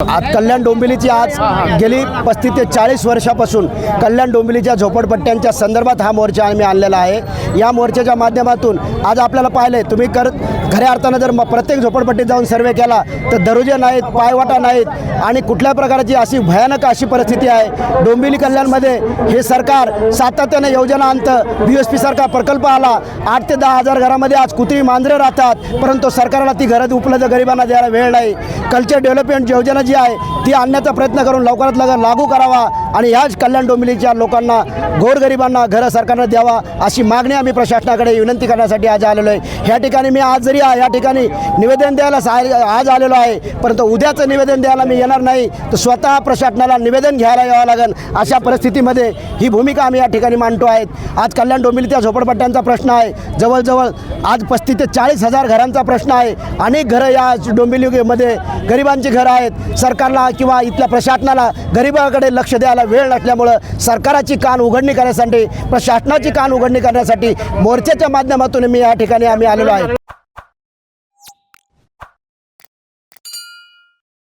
आज कल्याण डोंबिवलीची आज गेली पस्तीस ते चाळीस वर्षापासून कल्याण डोंबिवलीच्या झोपडपट्ट्यांच्या संदर्भात हा मोर्चा आम्ही आणलेला आहे. या मोर्चाच्या माध्यमातून आज आपल्याला पाहिलं तुम्ही कर खऱ्या अर्थानं जर प्रत्येक झोपडपट्टीत जाऊन सर्वे केला तर दरोजे नाहीत पायवाटा नाहीत आणि कुठल्या प्रकारची अशी भयानक अशी परिस्थिती आहे. डोंबिवली कल्याणमध्ये हे सरकार सातत्याने योजना आणतं. बी एस पी सारखा प्रकल्प आला. आठ ते दहा हजार घरामध्ये आज कुत्री मांजरे राहतात परंतु सरकारला ती घरात उपलब्ध गरिबांना द्यायला वेळ नाही. कल्चर डेव्हलपमेंट योजना जी आहे ती आणण्याचा प्रयत्न करून लवकरात लवकर लागू करावा आणि ह्याच कल्याण डोंबिवलीच्या लोकांना गोरगरिबांना घरं सरकारनं द्यावा अशी मागणी आम्ही प्रशासनाकडे विनंती करण्यासाठी आज आलेलो आहे. ह्या ठिकाणी मी आज जरी या ठिकाणी निवेदन द्यायला आज आलेलो आहे परंतु उद्याचं निवेदन द्यायला मी येणार नाही तर स्वतः प्रशासनाला निवेदन घ्यायला यावं लागेल. अशा परिस्थितीमध्ये ही भूमिका आम्ही या ठिकाणी मांडतो आहेत. आज कल्याण डोंबिवलीच्या झोपडपट्ट्यांचा प्रश्न आहे. जवळजवळ आज पस्तीस ते चाळीस हजार घरांचा प्रश्न आहे. अनेक घरं या डोंबिवलीमध्ये गरिबांची घरं आहेत. सरकारला किंवा इथल्या प्रशासनाला गरिबाकडे लक्ष द्यायला वेळ नसल्यामुळं सरकाराची कान उघडणी करण्यासाठी प्रशासनाची कान उघडणी करण्यासाठी मोर्चाच्या माध्यमातून मी या ठिकाणी आम्ही आलेलो आहे.